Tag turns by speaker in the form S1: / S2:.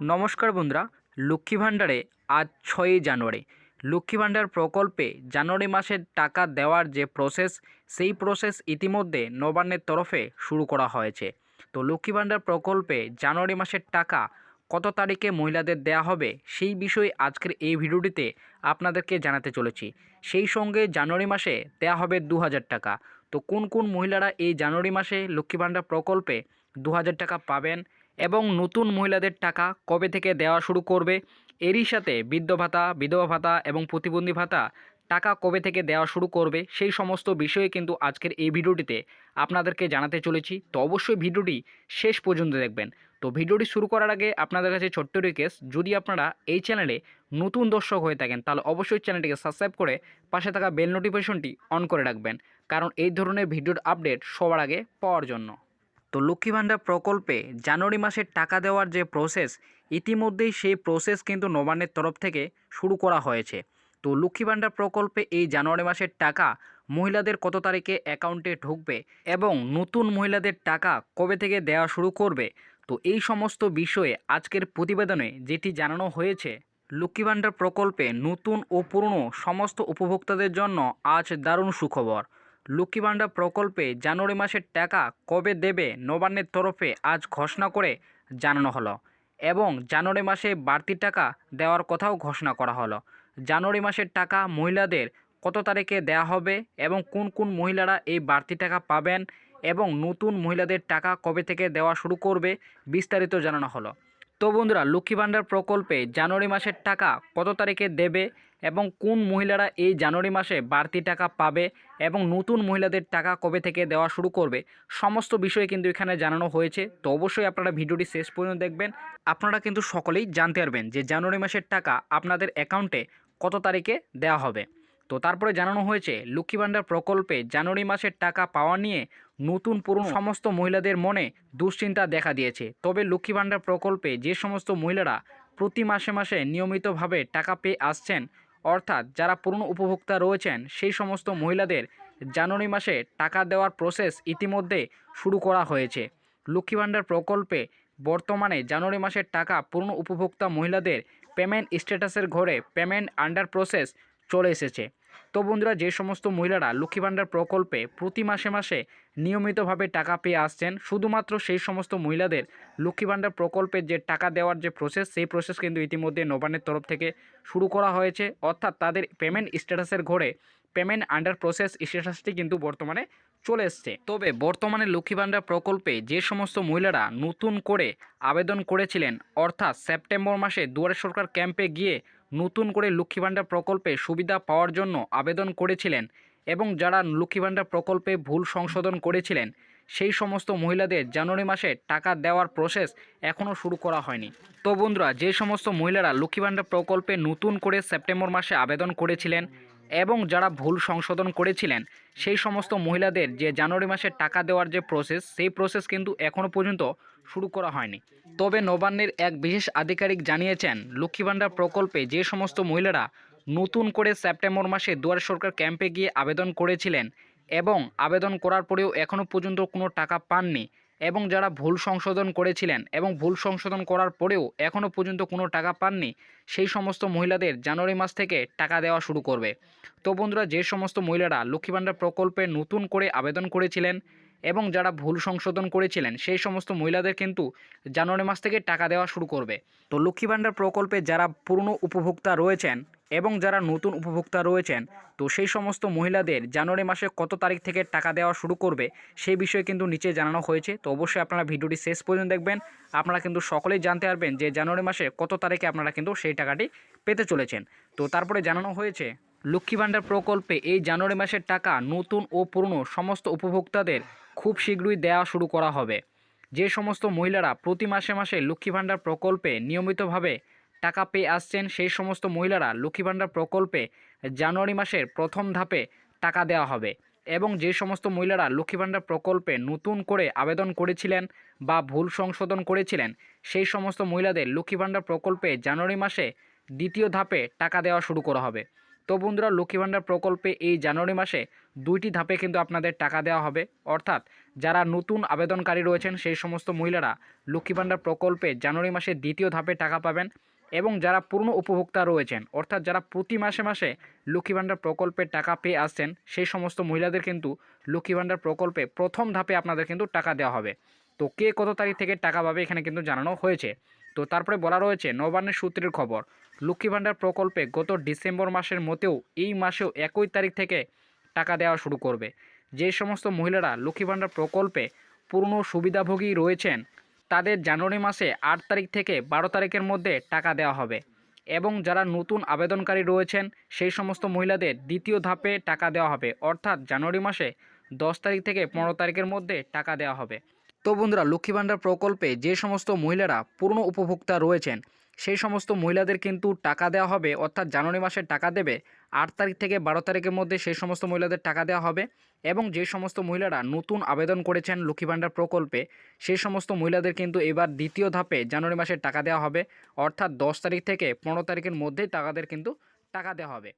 S1: নমস্কার বন্ধুরা, লক্ষ্মী ভাণ্ডারে আজ ছয়ই জানুয়ারি। লক্ষ্মী ভাণ্ডার প্রকল্পে জানুয়ারি মাসের টাকা দেওয়ার যে প্রসেস সেই প্রসেস ইতিমধ্যে নবান্নের তরফে শুরু করা হয়েছে। তো লক্ষ্মী ভাণ্ডার প্রকল্পে জানুয়ারি মাসের টাকা কত তারিখে মহিলাদের দেওয়া হবে, সেই বিষয়ে আজকের এই ভিডিওটিতে আপনাদেরকে জানাতে চলেছি। সেই সঙ্গে জানুয়ারি মাসে দেওয়া হবে দু হাজার টাকা। তো কোন কোন মহিলারা এই জানুয়ারি মাসে লক্ষ্মী ভাণ্ডার প্রকল্পে দু হাজার টাকা পাবেন এবং নতুন মহিলাদের টাকা কবে থেকে দেওয়া শুরু করবে, এরই সাথে বৃদ্ধ ভাতা, বিধবা ভাতা এবং প্রতিবন্ধী ভাতা টাকা কবে থেকে দেওয়া শুরু করবে, সেই সমস্ত বিষয়ে কিন্তু আজকের এই ভিডিওটিতে আপনাদেরকে জানাতে চলেছি। তো অবশ্যই ভিডিওটি শেষ পর্যন্ত দেখবেন। তো ভিডিওটি শুরু করার আগে আপনাদের কাছে ছোট্ট রিকোয়েস্ট যদি আপনারা এই চ্যানেলে নতুন দর্শক হয়ে থাকেন, তাহলে অবশ্যই চ্যানেলটিকে সাবস্ক্রাইব করে পাশে থাকা বেল নোটিফিকেশনটি অন করে রাখবেন। কারণ এই ধরনের ভিডিওর আপডেট সবার আগে পাওয়ার জন্য। তো লক্ষ্মী ভাণ্ডার প্রকল্পে জানুয়ারি মাসের টাকা দেওয়ার যে প্রসেস ইতিমধ্যেই সেই প্রসেস কিন্তু নবান্নের তরফ থেকে শুরু করা হয়েছে। তো লক্ষ্মী ভাণ্ডার প্রকল্পে এই জানুয়ারি মাসের টাকা মহিলাদের কত তারিখে অ্যাকাউন্টে ঢুকবে এবং নতুন মহিলাদের টাকা কবে থেকে দেওয়া শুরু করবে? তো এই সমস্ত বিষয়ে আজকের প্রতিবেদনে যেটি জানানো হয়েছে, লক্ষ্মী ভাণ্ডার প্রকল্পে নতুন ও পুরনো সমস্ত উপভোক্তাদের জন্য আজ দারুণ সুখবর। লক্ষ্মী ভাণ্ডার প্রকল্পে জানুয়ারি মাসের টাকা কবে দেবে নবান্নের তরফে আজ ঘোষণা করে জানানো হলো এবং জানুয়ারি মাসে বাড়তি টাকা দেওয়ার কথাও ঘোষণা করা হলো। জানুয়ারি মাসের টাকা মহিলাদের কত তারিখে দেওয়া হবে এবং কোন কোন মহিলারা এই বাড়তি টাকা পাবেন এবং নতুন মহিলাদের টাকা কবে থেকে দেওয়া শুরু করবে বিস্তারিত জানানো হলো। তো বন্ধুরা, লক্ষ্মী ভাণ্ডার প্রকল্পে জানুয়ারি মাসের টাকা কত তারিখে দেবে এবং কোন মহিলারা এই জানুয়ারি মাসে বাড়তি টাকা পাবে এবং নতুন মহিলাদের টাকা কবে থেকে দেওয়া শুরু করবে, সমস্ত বিষয়ে কিন্তু এখানে জানানো হয়েছে। তো অবশ্যই আপনারা ভিডিওটি শেষ পর্যন্ত দেখবেন। আপনারা কিন্তু সকলেই জানতে পারবেন যে জানুয়ারি মাসের টাকা আপনাদের অ্যাকাউন্টে কত তারিখে দেওয়া হবে। তো তারপরে জানানো হয়েছে, লক্ষ্মী ভাণ্ডার প্রকল্পে জানুয়ারি মাসের টাকা পাওয়া নিয়ে নতুন পুরনো সমস্ত মহিলাদের মনে দুশ্চিন্তা দেখা দিয়েছে। তবে লক্ষ্মী ভাণ্ডার প্রকল্পে যে সমস্ত মহিলারা প্রতি মাসে মাসে নিয়মিতভাবে টাকা পেয়ে আসছেন অর্থাৎ যারা পুরনো উপভোক্তা রয়েছেন সেই সমস্ত মহিলাদের জানুয়ারি মাসে টাকা দেওয়ার প্রসেস ইতিমধ্যে শুরু করা হয়েছে। লক্ষ্মী ভাণ্ডার প্রকল্পে বর্তমানে জানুয়ারি মাসের টাকা পুরনো উপভোক্তা মহিলাদের পেমেন্ট স্ট্যাটাসের ঘরে পেমেন্ট আন্ডার প্রসেস চলে এসেছে। তো বন্ধুরা, যে সমস্ত মহিলারা লক্ষ্মী ভাণ্ডার প্রকল্পে প্রতি মাসে মাসে নিয়মিতভাবে টাকা পেয়ে আসছেন, শুধুমাত্র সেই সমস্ত মহিলাদের লক্ষ্মী ভাণ্ডার প্রকল্পের যে টাকা দেওয়ার যে প্রসেস সেই প্রসেস কিন্তু ইতিমধ্যে নবান্নের তরফ থেকে শুরু করা হয়েছে। অর্থাৎ তাদের পেমেন্ট স্ট্যাটাসের ঘরে পেমেন্ট আন্ডার প্রসেস স্ট্যাটাসটি কিন্তু বর্তমানে চলে এসছে। তবে বর্তমানে লক্ষ্মী ভাণ্ডার প্রকল্পে যে সমস্ত মহিলারা নতুন করে আবেদন করেছিলেন, অর্থাৎ সেপ্টেম্বর মাসে দুয়ারে সরকার ক্যাম্পে গিয়ে নতুন করে লক্ষ্মী ভাণ্ডার প্রকল্পে সুবিধা পাওয়ার জন্য আবেদন করেছিলেন এবং যারা লক্ষ্মী ভাণ্ডার প্রকল্পে ভুল সংশোধন করেছিলেন, সেই সমস্ত মহিলাদের জানুয়ারি মাসে টাকা দেওয়ার প্রসেস এখনও শুরু করা হয়নি। তো বন্ধুরা, যে সমস্ত মহিলারা লক্ষ্মী ভাণ্ডার প্রকল্পে নতুন করে সেপ্টেম্বর মাসে আবেদন করেছিলেন এবং যারা ভুল সংশোধন করেছিলেন, সেই সমস্ত মহিলাদের যে জানুয়ারি মাসে টাকা দেওয়ার যে প্রসেস সেই প্রসেস কিন্তু এখনও পর্যন্ত শুরু করা হয়নি। তবে নবান্নের এক বিশেষ আধিকারিক জানিয়েছেন, লক্ষ্মী ভাণ্ডার প্রকল্পে যে সমস্ত মহিলারা নতুন করে সেপ্টেম্বর মাসে দুয়ার সরকার ক্যাম্পে গিয়ে আবেদন করেছিলেন এবং আবেদন করার পরেও এখনও পর্যন্ত কোনো টাকা পাননি এবং যারা ভুল সংশোধন করেছিলেন এবং ভুল সংশোধন করার পরেও এখনও পর্যন্ত কোনো টাকা পাননি, সেই সমস্ত মহিলাদের জানুয়ারি মাস থেকে টাকা দেওয়া শুরু করবে। তো বন্ধুরা, যে সমস্ত মহিলারা লক্ষ্মী ভাণ্ডার প্রকল্পে নতুন করে আবেদন করেছিলেন এবং যারা ভুল সংশোধন করেছিলেন, সেই সমস্ত মহিলাদের কিন্তু জানুয়ারি মাস থেকে টাকা দেওয়া শুরু করবে। তো লক্ষ্মী ভাণ্ডার প্রকল্পে যারা পুরনো উপভোক্তা রয়েছেন এবং যারা নতুন উপভোক্তা রয়েছেন, তো সেই সমস্ত মহিলাদের জানুয়ারি মাসে কত তারিখ থেকে টাকা দেওয়া শুরু করবে, সেই বিষয়ে কিন্তু নিচে জানানো হয়েছে। তো অবশ্যই আপনারা ভিডিওটি শেষ পর্যন্ত দেখবেন। আপনারা কিন্তু সকলেই জানতে পারবেন যে জানুয়ারি মাসে কত তারিখে আপনারা কিন্তু সেই টাকাটি পেতে চলেছেন। তো তারপরে জানানো হয়েছে, লক্ষ্মী ভাণ্ডার প্রকল্পে এই জানুয়ারি মাসের টাকা নতুন ও পুরনো সমস্ত উপভোক্তাদের খুব শীঘ্রই দেওয়া শুরু করা হবে। যে সমস্ত মহিলারা প্রতি মাসে মাসে লক্ষ্মী ভাণ্ডার প্রকল্পে নিয়মিতভাবে টাকা পেয়ে আসছেন সেই সমস্ত মহিলারা লক্ষ্মী ভাণ্ডার প্রকল্পে জানুয়ারি মাসের প্রথম ধাপে টাকা দেওয়া হবে এবং যে সমস্ত মহিলারা লক্ষ্মী ভাণ্ডার প্রকল্পে নতুন করে আবেদন করেছিলেন বা ভুল সংশোধন করেছিলেন, সেই সমস্ত মহিলাদের লক্ষ্মী ভাণ্ডার প্রকল্পে জানুয়ারি মাসে দ্বিতীয় ধাপে টাকা দেওয়া শুরু করা হবে। তো বন্ধুরা, লক্ষ্মী ভাণ্ডার প্রকল্পে এই জানুয়ারি মাসে দুইটি ধাপে কিন্তু আপনাদের টাকা দেওয়া হবে। অর্থাৎ যারা নতুন আবেদনকারী রয়েছেন, সেই সমস্ত মহিলারা লক্ষ্মী ভাণ্ডার প্রকল্পে জানুয়ারি মাসে দ্বিতীয় ধাপে টাকা পাবেন। এবং যারা পূর্ণ উপভোক্তা রয়েছেন, অর্থাৎ যারা প্রতি মাসে মাসে লক্ষ্মী ভাণ্ডার প্রকল্পের টাকা পেয়ে আসছেন, সেই সমস্ত মহিলাদের কিন্তু লক্ষ্মী ভাণ্ডার প্রকল্পে প্রথম ধাপে আপনাদের কিন্তু টাকা দেওয়া হবে। তো কে কত তারিখ থেকে টাকা পাবে এখানে কিন্তু জানানো হয়েছে। তো তারপরে বলা রয়েছে, নবান্নের সূত্রের খবর, লক্ষ্মী ভাণ্ডার প্রকল্পে গত ডিসেম্বর মাসের মতেও এই মাসেও একই তারিখ থেকে টাকা দেওয়া শুরু করবে। যে সমস্ত মহিলারা লক্ষ্মী ভাণ্ডার প্রকল্পে পূর্ণ সুবিধাভোগী রয়েছেন তাদের জানুয়ারি মাসে আট তারিখ থেকে বারো তারিখের মধ্যে টাকা দেওয়া হবে। এবং যারা নতুন আবেদনকারী রয়েছেন, সেই সমস্ত মহিলাদের দ্বিতীয় ধাপে টাকা দেওয়া হবে। অর্থাৎ জানুয়ারি মাসে দশ তারিখ থেকে পনেরো তারিখের মধ্যে টাকা দেওয়া হবে। তো বন্ধুরা, লক্ষ্মী ভাণ্ডার প্রকল্পে যে সমস্ত মহিলারা পূর্ণ উপভোক্তা রয়েছেন সেই সমস্ত মহিলাদের কিন্তু টাকা দেওয়া হবে, অর্থাৎ জানুয়ারি মাসে টাকা দেবে। আট তারিখ থেকে বারো তারিখের মধ্যে সেই সমস্ত মহিলাদের টাকা দেওয়া হবে এবং যে সমস্ত মহিলারা নতুন আবেদন করেছেন লক্ষ্মী ভাণ্ডার প্রকল্পে, সেই সমস্ত মহিলাদের কিন্তু এবার দ্বিতীয় ধাপে জানুয়ারি মাসে টাকা দেওয়া হবে, অর্থাৎ দশ তারিখ থেকে পনেরো তারিখের মধ্যেই টাকাদের কিন্তু টাকা দেওয়া হবে।